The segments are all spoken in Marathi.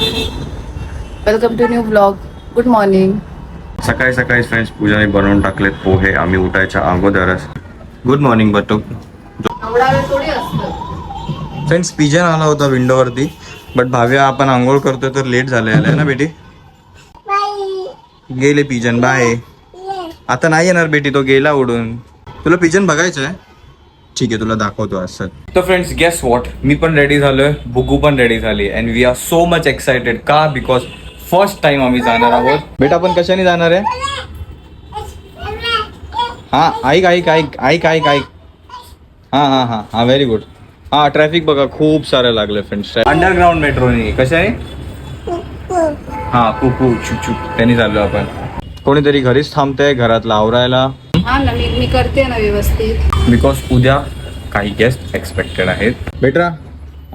Welcome to new blog good morning सकाळी सकाळी फ्रेंड्स पूजाने बनवून टाकलेत पोहे. आम्ही उठायच्या अगोदरच. गुड मॉर्निंग बटू फ्रेंड्स पिजन आला होता विंडोवरती बट भाव्या आपण आंघोळ करतोय तर लेट झालंय. आलाय ना बेटी? गेले पिजन बाय आता नाही येणार बेटी. तो गेला उडून. तुला पिजन बघायचं आहे ठीक आहे तुला दाखवतो असं तर फ्रेंड्स गेस वॉट मी पण रेडी झालोय बुगू पण रेडी झाली and we are so much excited का? बिकॉज फर्स्ट टाइम आम्ही जाणार आहोत. बेटा आपण कशाने जाणार आहे? हा ऐक ऐक ऐक ऐक ऐक ऐक. हा हा हा हा व्हेरी गुड हा ट्रॅफिक बघा खूप सारं लागलं फ्रेंड्स अंडरग्राऊंड मेट्रोनी कशाने हा कुकू चुक चुक त्यांनी चाललो आपण. कोणीतरी घरीच थांबतंय घरात आवरायला हा ना मी मी करते ना व्यवस्थित. बिकॉज उद्या काही गेस्ट एक्सपेक्टेड आहेत. बेटा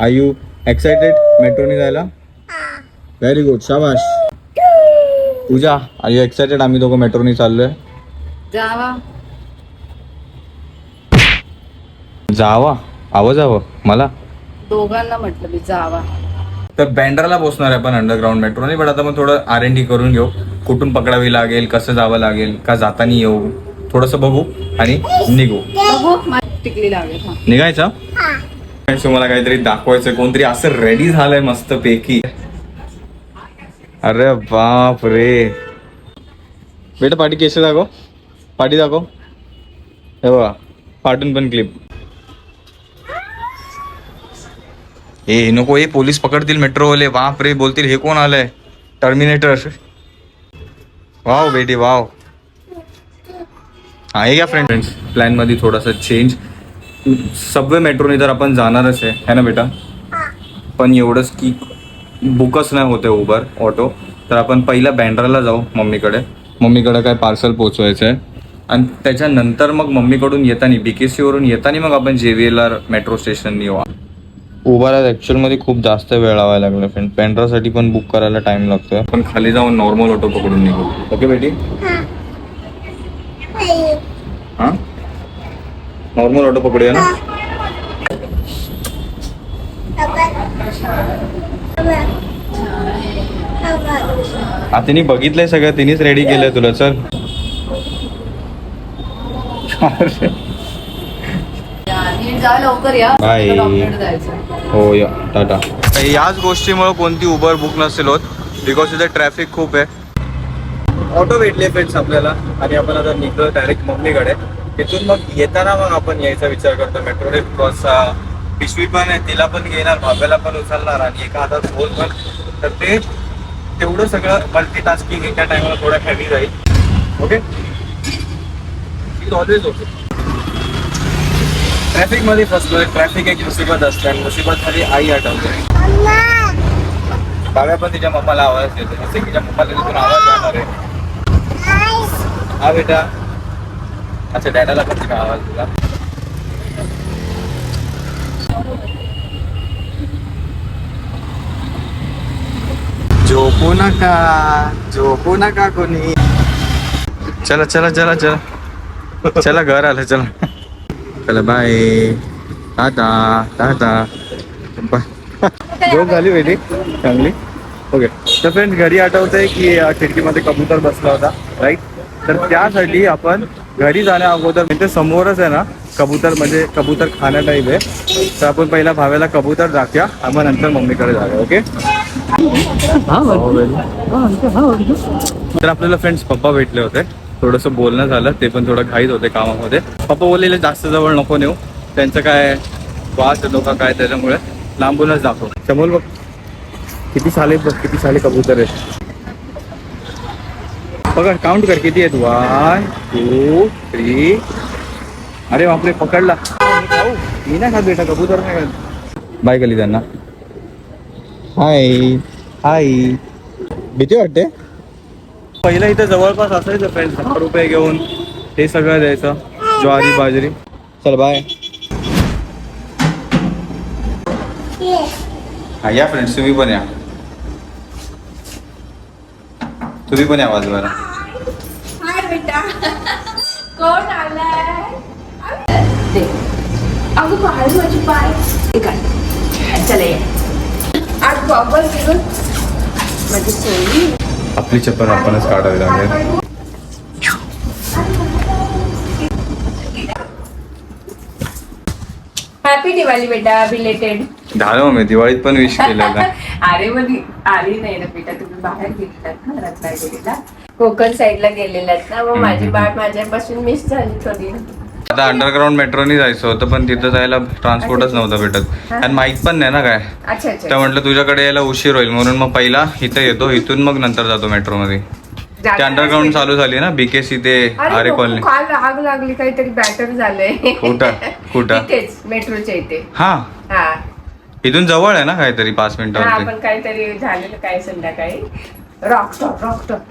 आर यू एक्साइटेड मेट्रोने जायला? व्हेरी गुड शाबाश. पूजा आर यू एक्साइटेड आम्ही दोघं मेट्रोने चाललोय. जावा. जावा? आवाज हवं मला? दोघांना म्हटलं मी जावा. तर बँड्राला पोहोचणार आहे आपण अंडरग्राऊंड मेट्रोने पण आता मग थोडं आर एन डी करून घेऊ. कुठून पकडावी लागेल कसं जावं लागेल का जाताना येऊ? थोडंसं बघू आणि निघू. बघू. माझी टिकली लागेल हा. निघायचं? तुम्हाला काहीतरी दाखवायचं कोणतरी असं रेडी झालंय मस्त पैकी. अरे बाप रे बेटा पाठी केस दाखव. पाठी दाखव. हे बघा पाठून पण क्लिप ए नको ए पोलीस पकडतील मेट्रोवाले बाप रे बोलतील हे कोण आलंय? टर्मिनेटर वाव बेटी वाव हा हे घ्या फ्रेंड्स प्लॅनमध्ये थोडासा चेंज सबवे मेट्रोने तर आपण जाणारच आहे. है ना बेटा? पण एवढंच की बुकच नाही होते उबर ऑटो तर आपण पहिला बँड्राला जाऊ मम्मीकडे. मम्मीकडे काय पार्सल पोचवायचं आहे. आणि त्याच्यानंतर मग मम्मीकडून येताना बी के सीवरून येताना मग आपण J V L R metro station येऊ. उबरात ॲक्च्युअलमध्ये खूप जास्त वेळ लावायला लागला फ्रेंड बँड्रासाठी पण बुक करायला टाइम लागतोय. पण खाली जाऊन नॉर्मल ऑटो पकडून निघू. ओके बेटी हां नॉर्मल ऑटो पकडूया ना? हा तिने बघितलंय सगळं तिनेच रेडी केलंय तुला चल. बाय लवकर या हो या टाटा. याच गोष्टीमुळे कोणती उबर बुक नसेल होत बिकॉज इथे ट्रॅफिक खूप आहे. ऑटो भेटले फ्रेंड्स आपल्याला. आणि आपण आता निघतो डायरेक्ट मम्मीकडे. तिथून मग येताना मग आपण यायचा विचार करतो मेट्रो मेट्रोने बिकॉज पिशवी पण आहे तिला पण घेणार भाव्याला पण उचलणार आणि एका हातात फोन पण. तर ते तेवढं सगळं मल्टीटास्किंग एका टायमाला थोडं हॅवी जाईल ओके इट ऑलवेज ओके ट्रॅफिकमध्ये फसलोय ट्रॅफिक एक मुसीबत असते आणि मुसीबत मध्ये आई आठवते. बाब्या पण तिच्या मम्माला आवाज देते. जसे तिच्या मम्माला तिथून आवाज जाणार आहे. हा बेटा. अच्छा पण तिने आवाज़ दिला झोपू नका झोपू नका कोणी चला चला चला चला। चला घर आलं चला। चला बाय टाटा टाटा। झोप झाली वेटी चांगली. ओके तर फ्रेंड्स घरी आठवतंय की खिडकीमध्ये कबूतर बसला होता राईट तर त्यासाठी आपण घरी जाण्या अगोदर म्हणजे समोरच आहे ना कबूतर म्हणजे कबूतर खाण्या टाईप आहे. तर आपण पहिला भाव्याला कबूतर दाखवूया. आणि मग नंतर मम्मीकडे जाऊया ओके तर आपल्याला फ्रेंड्स पप्पा भेटले होते. थोडंसं बोलणं झालं ते पण थोडं घाईत होते कामामध्ये. पप्पा बोललेले जास्त जवळ नको नेऊ. त्यांचं काय वास येतो का काय त्याच्यामुळे लांबूनच दाखव. समोर बघ किती साले बघ किती साले कबूतर आहेत. बघा काउंट कर किती आहेत? वन टू थ्री अरे बापरे पकडला. मी खाऊ मी नाही खात बेटा कबूतर नाही खात. बाय कली त्यांना हाय हाय भीती वाटते? पहिलं इथं जवळपास असायचं फ्रेंड्स दहा रुपये घेऊन. हे सगळं द्यायचं. ज्वारी बाजरी. चल बाय हा या फ्रेंड्स तुम्ही पण या. तुम्ही पण या बाजूला. हाय बेटा. कोण आलाय? दे. अगं बाहेर माझी पाय ठीक आहे चला ये. आज घेऊन माझी सोयी. आपली चप्पल आपणच काढावी लागेल. दिवाळी बेटा बिलेटेड झालं मी दिवाळीत पण विश केलेलं. अरे मग आली नाही ना बेटा तुम्ही बाहेर गेलेलात ना रत्नागिरीला. कोकण साईडला गेलेलात ना मग माझी बाळ माझ्यापासून मिस झाली थोडी. आता अंडरग्राऊंड मेट्रोनी जायचं होतं पण तिथं जायला ट्रान्सपोर्टच नव्हता भेटत. आणि माहीत पण नाही ना काय. अच्छा तर म्हटलं तुझ्याकडे यायला उशीर होईल म्हणून मग पहिला इथं येतो इथून मग नंतर जातो मेट्रोमध्ये ते अंडरग्राऊंड चालू झाली ना बीकेसी ते आरे कॉलनी. काल आग लागली काहीतरी बॅटर झालंय. कुठं? कुठं? इथेच मेट्रोच्या इथे. हा. हा. इथून जवळ आहे ना काहीतरी पाच मिनिटावरती? आपण काहीतरी झालेलं काय संध्याकाळी. रॉक स्टॉप रॉक स्टॉप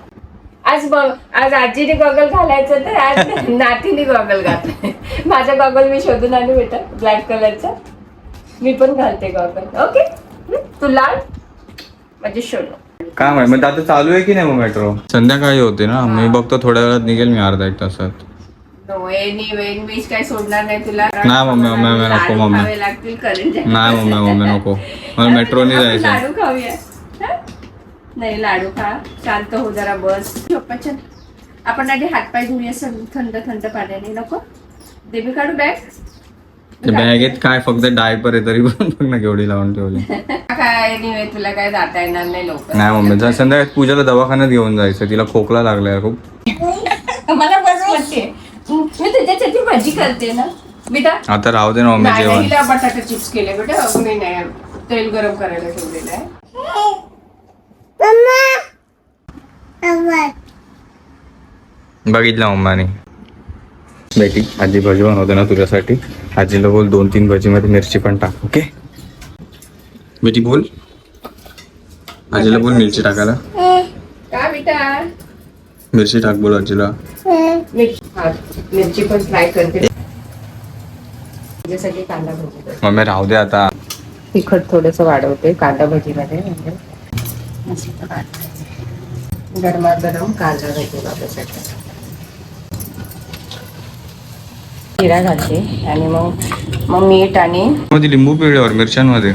आज बघ आज आजीने गॉगल घालायचं तर आज नातीने गॉगल घातलाय. माझा गॉगल मी शोधून आले बेटा ब्लॅक कलरचा मी पण घालते गॉगल ओके तू लाल माझी शोधू. काय माहिती मग आता चालू आहे की नाही मग मेट्रो संध्याकाळी होते ना. मी बघतो थोड्या वेळात निघेल मी अर्धा एक तासात. नो एनी वेन काय सोडणार नाही तुला. नाही मम्मी, मम्मी, मम्मी, नको, मम्मी. लागतील करंज्या. नाही मम्मी मम्मी नको. मला मेट्रोनी जायचं लाडू खाऊया. हं? नाही लाडू खा. शांत हो जरा बस. चल. आपण आधी हातपाय धुऊया थंड थंड पाण्याने नको? देवी काढू बॅग? बॅगेत काय फक्त डायपर आहे तरी पण बघ ना केवढी लावून ठेवली. काय नाही तुला काय जाता येणार नाही मम्मी संध्याकाळी पूजाला दवाखान्यात घेऊन जायचं तिला खोकला लागलाय खूप. मला बस म्हणते. मी त्याच्यासाठी भाजी करते ना. बेटा. आता राहू दे ना मम्मी नाही जेवण. हिला बटाटा चिप्स केले बेटा. कुणी नाही तेल गरम करायला ठेवलेलं आहे. बघितलं मम्माने. बेटी आजी भजी बनवते ना तुझ्यासाठी. आजीला बोल दोन तीन भजी मध्ये मिरची पण टाक ओके? बेटी बोल. आजीला बोल मिरची टाकायला. का बेटा? मिरची टाक बोल आजीला. मिरची मिरची पण फ्राय करते. कांदा भजी. मम्मी राहू दे आता. तिखट थोडस वाढवते कांदा भजीमध्ये. म्हणजे. गरमागरम कांदा भजी बाबासाठी जिरा घालते आणि मग मग मीठ आणि मध्ये लिंबू पिळल्यावर मिरच्यांमध्ये?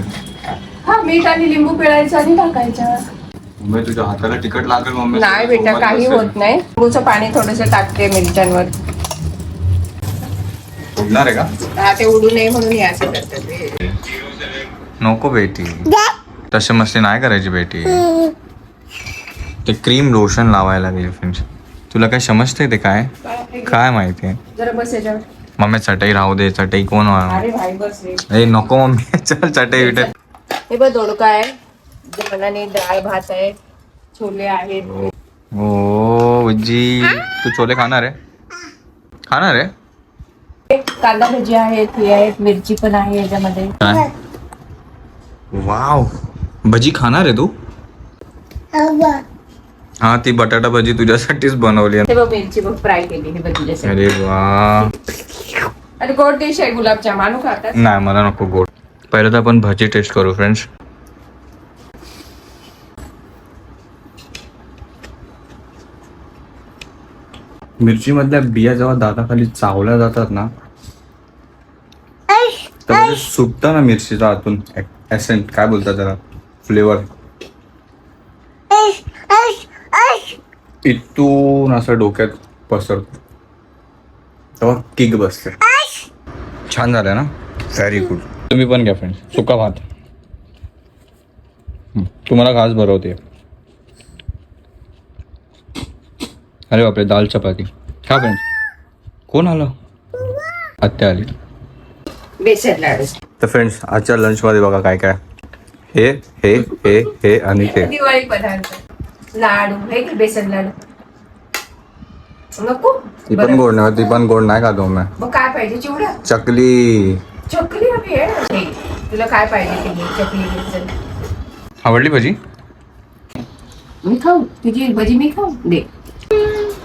हा मीठ आणि लिंबू पिळायचं आणि टाकायचं. तुझ्या हाताला तिखट लागेल मम्मी. नाही बेटा काही होत नाही. लिंबूचं पाणी थोडस टाकते मिरच्यांवर. उडणार आहे का? हा, ते उडू नये म्हणून हे असं करतात. ते. नको बेटी. तसे मस्ती नाही करायची बेटी. ते क्रीम लोशन लावायला लागेल फ्रेंड्स तुला काय समजते ते काय? काय माहिती? जरा बस याच्यावर. मम्मी चटई राहू दे चटई कोण वाढवणार? अरे भाई बस रे. ए नको मम्मी चल चटई बिटई हे बघ दोडका आहे. जेवणाने डाळ भात आहे छोले आहेत. ओ जी तू छोले खाणार आहे? खाणार आहे? कांदा भजी आहेत हे आहेत मिरची पण आहे याच्यामध्ये. वाव भजी खाणार आहे तू? हा ती बटाटा भजी तुझ्यासाठीच बनवली आहे. हे बघ मिरची बघ फ्राय केली हे अरे वा. आणि गोड डिश आहे गुलाबजाम. आणू खातात नाही मला नको गोड. पहिलं तर आपण भजी टेस्ट करू फ्रेंड्स मिरची मधल्या बिया जेव्हा दाताखाली चावल्या जातात ना तर सुटतं ना मिरचीचा आतून. एसेंट काय बोलतात त्याला? फ्लेवर इथून असं डोक्यात पसरतो. तेव्हा किक बसते. छान झालं ना? व्हेरी गुड तुम्ही पण घ्या फ्रेंड सुका भात. हं, तुम्हाला घास भरवते. अरे बापरे दाल चपाती. का फ्रेंड कोण आलं? आत्या आली. बेसन लाडू तर फ्रेंड्स आजच्या लंचमध्ये बघा काय काय. हे हे हे हे आणि हे दिवाळी पदार्थ. लाडू हे की बेसन लाडू नको. ती पण. गोड नाही ती पण गोड नाही खातो मी. मग काय पाहिजे चिवडा? चकली. चकली हवी आहे. हे, तुला काय पाहिजे ते चकली. आवडली भजी? मी खाऊ. तुझी भजी मी खाऊ. दे.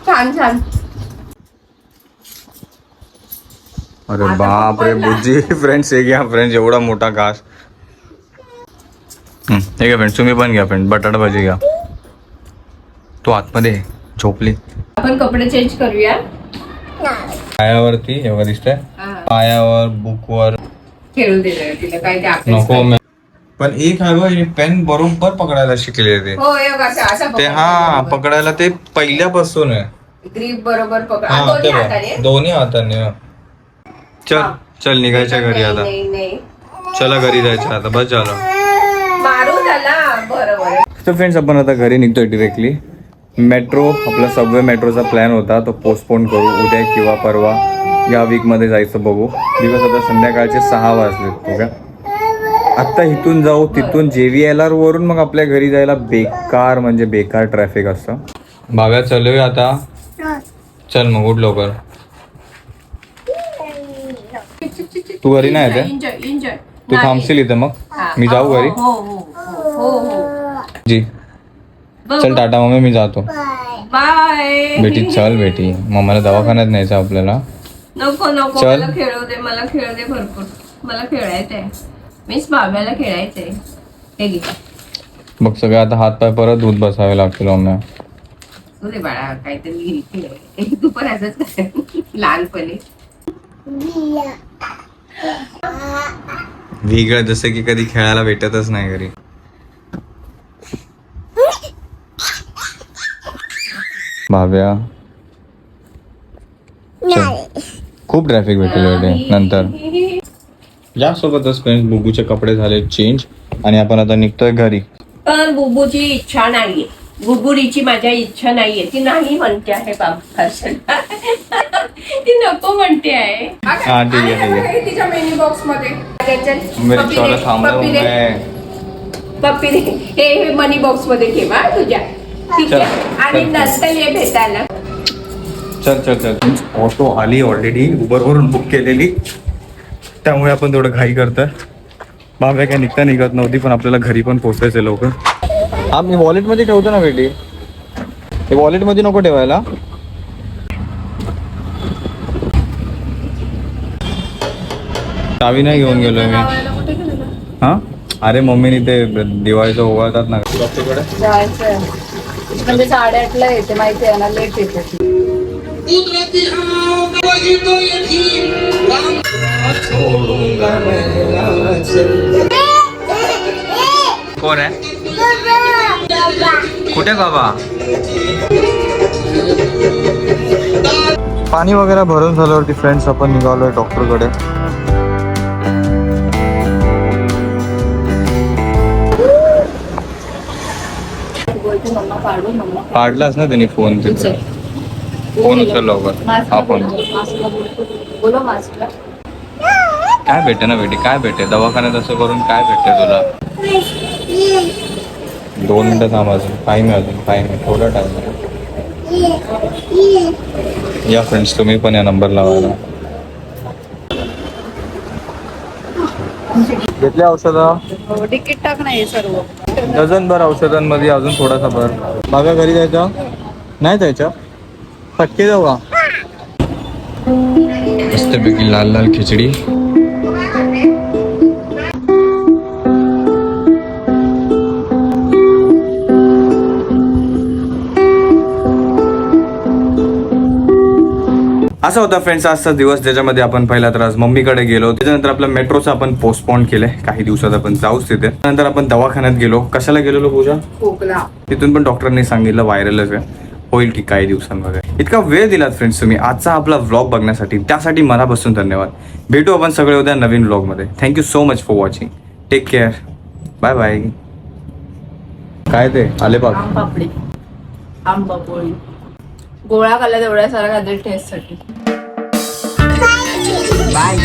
छान छान. अरे बाप रे. बुज्जी. फ्रेंड्स हे घ्या फ्रेंड्स एवढा मोठा घास. हं, हे घ्या फ्रेंड्स तुम्ही पण घ्या फ्रेंड बटाटा भाजी घ्या. तो आतमध्ये आहे, झोपली. आपण कपडे चेंज करूया. पायावरती एवढं दिसतंय. पायावर बुकवर. खेळू दे जरा तिला काय ते आपल्या नको पण एक बघ पेन बरोबर पकडायला शिकले ते. हो हे बघ, असं असं ते हा पकडायला ते पहिल्यापासून आहे. ग्रीप बरोबर पकड आ, हा दोन्ही ते बघ. हाताने? दोन्ही हाताने हा. चल. चल निघायच्या घरी आता. नाही नाही. चला घरी जायचं आता. बस झालं मारू त्याला बरोबर. तर फ्रेंड्स आपण आता घरी निघतोय डिरेक्टली मेट्रो आपला सबवे मेट्रोचा प्लॅन होता तो पोस्टपोन करू उद्या किंवा परवा या वीकमध्ये जायचं बघू. दिवस आता संध्याकाळचे सहा वाजले हो का आत्ता इथून जाऊ तिथून जे व्ही एल आर वरून मग आपल्या घरी जायला बेकार म्हणजे बेकार ट्रॅफिक असतं. भाव्या चालूया आता. चल मग उठ लवकर. तू घरी नाही येते तू थांबशील इथं मग? मी जाऊ घरी. हो हो हो हो हो. जी. चल टाटा मम्मी मी जातो. बाय. बेटी चल बेटी. मम्माला दवाखान्यात न्यायचं आपल्याला. नको नको. चल. मला खेळू दे मला खेळू दे भरपूर. मला खेळायचंय. मीच बाब्याला खेळायचंय. हे घे. बघ सगळे आता हात पाय परत दूध बसावे लागतील मम्मी. तू दे बाळा काहीतरी खेळ तू पण असंच कर. लहानपणी. वेगळं जसं की कधी खेळायला भेटतच नाही घरी. भाव्या. खूप ट्रॅफिक भेटेल बेटे नंतर. या सोबतच फ्रेंड्स बुबूचे कपडे झाले चेंज आणि आपण आता निघतोय घरी. पण बुबूची इच्छा नाहीये. बुबुरीची माझ्या इच्छा नाहीये. ती नाही म्हणते आहे बाबा. ती नको म्हणते आहे. हा, ठीक आहे, ठीक आहे. हे तिच्या मेन्यू बॉक्समध्ये. थांबला पप्पी दे. हे हे मनी बॉक्समध्ये ठेवा तुझ्या. ठीक चल, आहे. आणि चल. नंतर ये भेटायला. चल चल चल. ऑटो आली ऑलरेडी उबरवरून बुक केलेली. त्यामुळे आपण थोडं घाई करतोय. बाबा काय निघता निघत नव्हती पण आपल्याला घरी पण पोहोचायचं लवकर. हा मी वॉलेटमध्ये ठेवतो ना बेटी. हे वॉलेटमध्ये नको ठेवायला. चावी नाही घेऊन गेलोय मी. हा? अरे मम्मीने ते दिवाळीचं ओवाळतात ना. म्हणजे साडेआठला येते माहिती आहे ना लेट येते ती. कोण आहे? कुठे बाबा? पाणी वगैरे भरून झाल्यावरती फ्रेंड्स आपण निघालोय डॉक्टरकडे बोलते मम्मा पाडू मम्मा काढलाच ना त्यांनी फोन तिथे. फोन उचल. लवकर. मास्कला हा फोन. काय भेटे ना बेटी? काय भेटे दवाखान्यात असं करून काय भेटते तुला? दोन मिनिटं थांब अजून. आहे अजून. टाईम आहे. थोडा आहे. या फ्रेंड्स तुम्ही पण या नंबर लावायला घेतल्या औषधं? हो, तिकीट टाक नाही सर्व. डझन भर औषधांमध्ये अजून थोडासा भर. बाबा घरी जायचं? नाही जायचं? फटके जाऊ का मस्तपैकी लाल लाल खिचडी. असा होता फ्रेंड्स आजचा दिवस ज्याच्यामध्ये आपण पहिला तर आज मम्मीकडे गेलो. त्याच्यानंतर आपलं मेट्रोचं आपण पोस्टपोन केलंय. काही दिवसात आपण जाऊच तिथे. नंतर आपण दवाखान्यात गेलो. कशाला गेलेलो पूजा? खोकला. तिथून पण डॉक्टरने सांगितलं व्हायरलच आहे. होईल की काही दिवसांमध्ये. इतका वेळ दिलात फ्रेंड्स तुम्ही. आजचा आपला व्लॉग बघण्यासाठी. त्यासाठी मनापासून धन्यवाद. भेटू आपण सगळे उद्या नवीन व्लॉगमध्ये thank you so much for watching take care bye bye काय ते? आले पापडी. आंबा पोळी गोळा खाल्ला तेवढ्या सारा काहीतरी टेस्टसाठी. बाय